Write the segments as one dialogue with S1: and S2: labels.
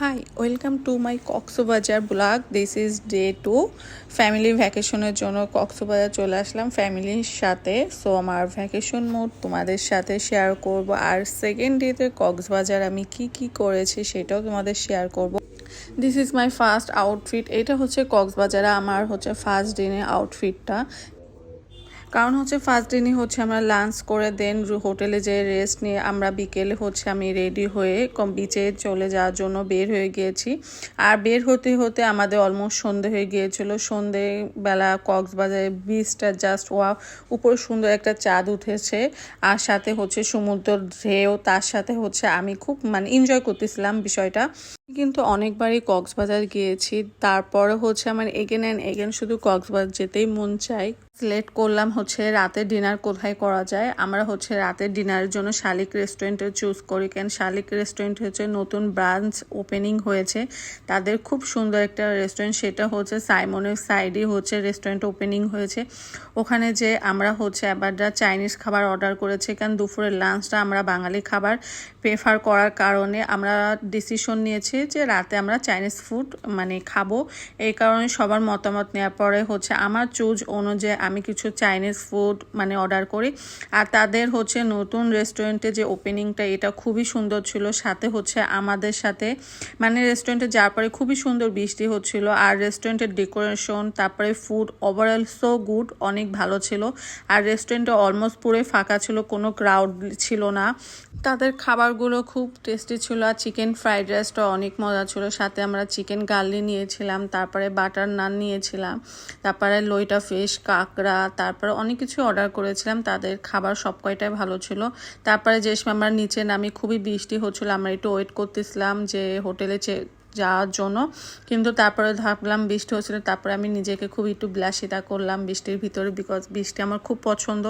S1: Hi welcome to my Cox's Bazar blog this is day two family ভ্যাকেশনের জন্য কক্সবাজার চলে আসলাম ফ্যামিলির সাথে। সো আমার ভ্যাকেশন মোড তোমাদের সাথে শেয়ার করব। আর সেকেন্ড ডেতে কক্সবাজার আমি কি কি করেছি সেটাও তোমাদের শেয়ার করব। This is my first outfit এটা হচ্ছে কক্সবাজারে আমার হচ্ছে ফার্স্ট দিনের আউটফিটটা কারণ হচ্ছে ফার্স্ট দিনই হচ্ছে আমরা লাঞ্চ করে দেন হোটেলে যে রেস্ট নিয়ে আমরা বিকেলে হচ্ছে আমি রেডি হয়ে কম বিচে চলে যাওয়ার জন্য বের হয়ে গিয়েছি। আর বের হতে হতে আমাদের অলমোস্ট সন্ধে হয়ে গিয়েছিল। সন্ধেবেলা কক্সবাজারে বিচটা জাস্ট ওয়া উপর সুন্দর একটা চাঁদ উঠেছে। আর সাথে হচ্ছে সমুদ্র ঢেউ, তার সাথে হচ্ছে আমি খুব মানে এনজয় করতেছিলাম বিষয়টা। কিন্তু অনেকবারই কক্সবাজার গিয়েছি। তারপরে হচ্ছে আমার এগেন অ্যান্ড এগেন শুধু কক্সবাজার যেতেই মন চাই সিলেক্ট করলাম হচ্ছে রাতের ডিনার কোথায় করা যায়। আমরা হচ্ছে রাতের ডিনারের জন্য শালিক রেস্টুরেন্টে চুজ করি। কেন শালিক রেস্টুরেন্ট হচ্ছে নতুন ব্রাঞ্চ ওপেনিং হয়েছে। তাদের খুব সুন্দর একটা রেস্টুরেন্ট সেটা হচ্ছে সাইমনের সাইডে হচ্ছে রেস্টুরেন্ট ওপেনিং হয়েছে। ওখানে যে আমরা হচ্ছে এবারটা চাইনিজ খাবার অর্ডার করেছি। কারণ দুপুরের লাঞ্চটা আমরা বাঙালি খাবার প্রেফার করার কারণে আমরা ডিসিশন নিয়েছি যে রাতে আমরা চাইনিজ ফুড মানে খাব, এই কারণে সবার মতামত নেওয়ার পরে হচ্ছে আমার চুজ অনুযায়ী আমি কিছু চাইনিজ ফুড মানে অর্ডার করি। আর তাদের হচ্ছে নতুন রেস্টুরেন্টে যে ওপেনিংটা এটা খুবই সুন্দর ছিল। সাথে হচ্ছে আমাদের সাথে মানে রেস্টুরেন্টে যাওয়ার পরে খুবই সুন্দর বৃষ্টি হচ্ছিল। আর রেস্টুরেন্টের ডেকোরেশন তারপরে ফুড ওভারঅল সো গুড অনেক ভালো ছিল। আর রেস্টুরেন্টে অলমোস্ট পুরো ফাঁকা ছিল, কোনো ক্রাউড ছিল না। তাদের খাবারগুলো খুব টেস্টি ছিল। আর চিকেন ফ্রাইড রাইসটা অনেক মজা ছিল। সাথে আমরা চিকেন গার্লি নিয়েছিলাম, তারপরে বাটার নান নিয়েছিলাম, তারপরে লইটা ফিশ কাঁকড়া, তারপরে অনেক কিছু অর্ডার করেছিলাম। তাদের খাবার সব কয়টাই ভালো ছিল। তারপরে যে সময় আমরা নিচে নামি, খুবই বৃষ্টি হচ্ছিল, আমরা একটু ওয়েট করতেছিলাম যে হোটেলে যাওয়ার জন্য। কিন্তু তারপরে ভাবলাম বৃষ্টি হচ্ছিল, তারপরে আমি নিজেকে খুব একটু বিলাসিতা করলাম বৃষ্টির ভিতরে বিকজ বৃষ্টি আমার খুব পছন্দ।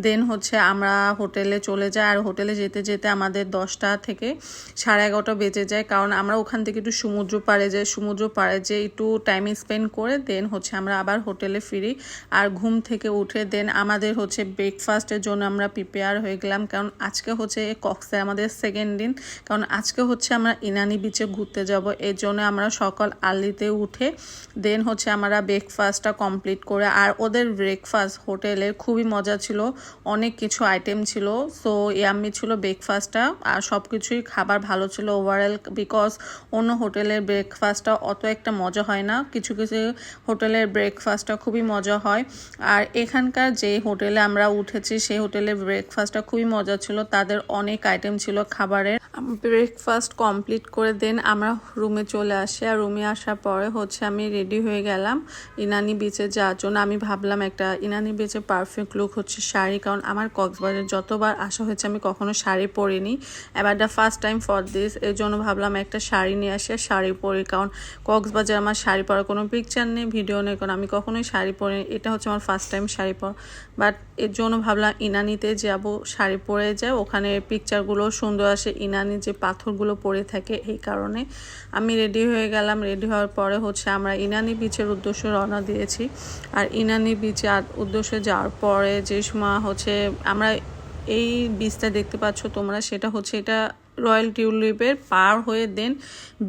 S1: দেন হচ্ছে আমরা হোটেলে চলে যাই, আর হোটেলে যেতে যেতে আমাদের দশটা থেকে সাড়ে এগারোটা বেজে যায়। কারণ আমরা ওখান থেকে একটু সমুদ্র পাড়ে যাই, সমুদ্র পাড়ে যে একটু টাইম স্পেন্ড করে দেন হচ্ছে আমরা আবার হোটেলে ফিরি আর ঘুম থেকে উঠে দেন আমাদের হচ্ছে ব্রেকফাস্টের জন্য আমরা প্রিপেয়ার হয়ে গেলাম। কারণ আজকে হচ্ছে কক্সে আমাদের সেকেন্ড দিন। কারণ আজকে হচ্ছে আমরা ইনানি বিচে ঘুরতে যাব। এর জন্য আমরা সকাল আর্লিতে উঠে দেন হচ্ছে আমরা ব্রেকফাস্টটা কমপ্লিট করে, আর ওদের ব্রেকফাস্ট হোটেলের খুবই মজা ছিল, অনেক কিছু আইটেম ছিল সো ইয়াম্মি ছিল ব্রেকফাস্টটা আর সব কিছুই খাবার ভালো ছিল ওভারঅল বিকজ অন্য হোটেলের ব্রেকফাস্টটা অত একটা মজা হয় না, কিছু কিছু হোটেলের ব্রেকফাস্টটা খুবই মজা হয়, আর এখানকার যে হোটেলে আমরা উঠেছি, সেই হোটেলের ব্রেকফাস্টটা খুবই মজা ছিল, তাদের অনেক আইটেম ছিল খাবারের ব্রেকফাস্ট কমপ্লিট করে দেন আমরা রুমে চলে আসে আর রুমে আসার পরে হচ্ছে আমি রেডি হয়ে গেলাম ইনানি বিচে যাওয়ার জন্য। আমি ভাবলাম একটা ইনানি বিচে পারফেক্ট লুক হচ্ছে শাড়ি, কারণ আমার কক্সবাজার যতবার আসা হয়েছে আমি কখনো শাড়ি পরিনি। এবার the first time for this এর জন্য ভাবলাম একটা শাড়ি নিয়ে আসে শাড়ি পরি, কারণ কক্সবাজার আমার শাড়ি পরার কোনো পিকচার নেই ভিডিও নেই, কারণ আমি কখনোই শাড়ি পরি এটা হচ্ছে আমার ফার্স্ট টাইম শাড়ি পর। বাট এর জন্য ভাবলাম ইনানিতে যাব, শাড়ি পরে যায় ওখানে পিকচারগুলো সুন্দর আসে ইনানি যে পাথরগুলো পরে থাকে, এই কারণে আমি রেডি হয়ে গেলাম। রেডি হওয়ার পরে হচ্ছে আমরা ইনানি বিচের উদ্দেশ্যে রওনা দিয়েছি। আর ইনানি বিচে উদ্দেশ্যে যাওয়ার পরে যে সময় হচ্ছে আমরা এই বীজটা দেখতে পাচ্ছ তোমরা, সেটা হচ্ছে এটা রয়্যাল টিউলিপের পার হয়ে দেন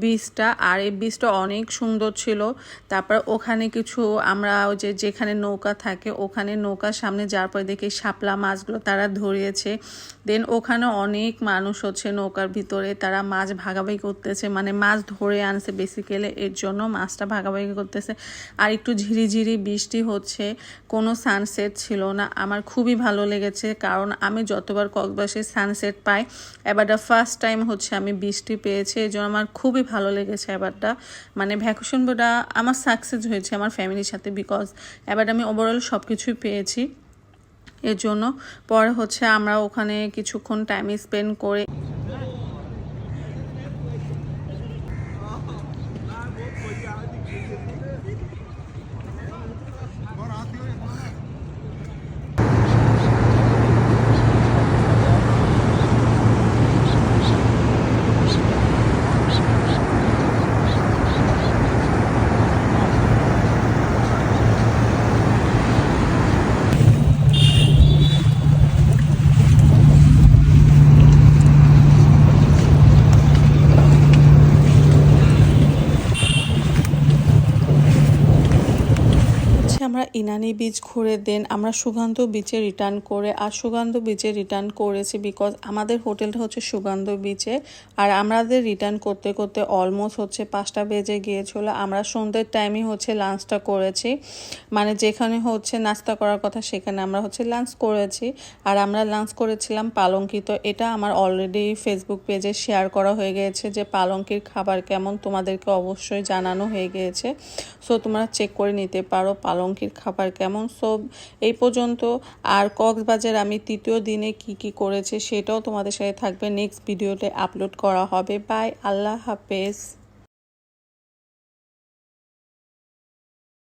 S1: বীজটা। আর এই বীজটা অনেক সুন্দর ছিল। তারপর ওখানে কিছু আমরা ওই যে যেখানে নৌকা থাকে, ওখানে নৌকার সামনে যাওয়ার পরে দেখি শাপলা মাছগুলো তারা ধরিয়েছে। দেন ওখানে অনেক মানুষ হচ্ছে নৌকার ভিতরে। তারা মাছ ভাগাভাগি করতেছে। মানে মাছ ধরে আনছে বেসিক্যালি এর জন্য মাছটা ভাগাভাগি করতেছে। আর একটু ঝিরিঝিরি বৃষ্টি হচ্ছে। কোনো সানসেট ছিল না। আমার খুবই ভালো লেগেছে। কারণ আমি যতবার কক্সবাসে সানসেট পাই এবার ফার্স্ট ফার্স্ট টাইম হচ্ছে আমি বৃষ্টি পেয়েছি, এই জন্য আমার খুবই ভালো লেগেছে এবারটা। মানে ভ্যাকেশন বোর্ডটা আমার সাকসেস হয়েছে আমার ফ্যামিলির সাথে বিকজ এবার আমি ওভারঅল সব কিছুই পেয়েছি। এর জন্য পরে হচ্ছে আমরা ওখানে কিছুক্ষণ টাইম স্পেন্ড করে in ইনানি বিচ ঘুরে দেন। আমরা সুগন্ধ বীচে রিটার্ন করে, আর সুগন্ধ বীচে রিটার্ন করেছি বিকজ আমাদের হোটেলটা হচ্ছে সুগন্ধ বীচে আর আমাদের রিটার্ন করতে করতে অলমোস্ট হচ্ছে পাঁচটা বেজে গিয়েছিল। আমরা সন্ধ্যের টাইমই হচ্ছে লাঞ্চটা করেছি। মানে যেখানে হচ্ছে নাস্তা করার কথা সেখানে আমরা হচ্ছে লাঞ্চ করেছি। আর আমরা লাঞ্চ করেছিলাম পালঙ্কিত। এটা আমার অলরেডি ফেসবুক পেজে শেয়ার করা হয়ে গিয়েছে যে পালঙ্কির খাবার কেমন তোমাদেরকে অবশ্যই জানানো হয়ে গিয়েছে। সো তোমরা চেক করে নিতে পারো পালঙ্কির খাবার কেমন সব এই পর্যন্ত। আর কক্সবাজার আমি তৃতীয় দিনে কি কি করেছে সেটাও তোমাদের সাথে থাকবে। নেক্সট ভিডিওতে আপলোড করা হবে। বাই আল্লাহ হাফেজ।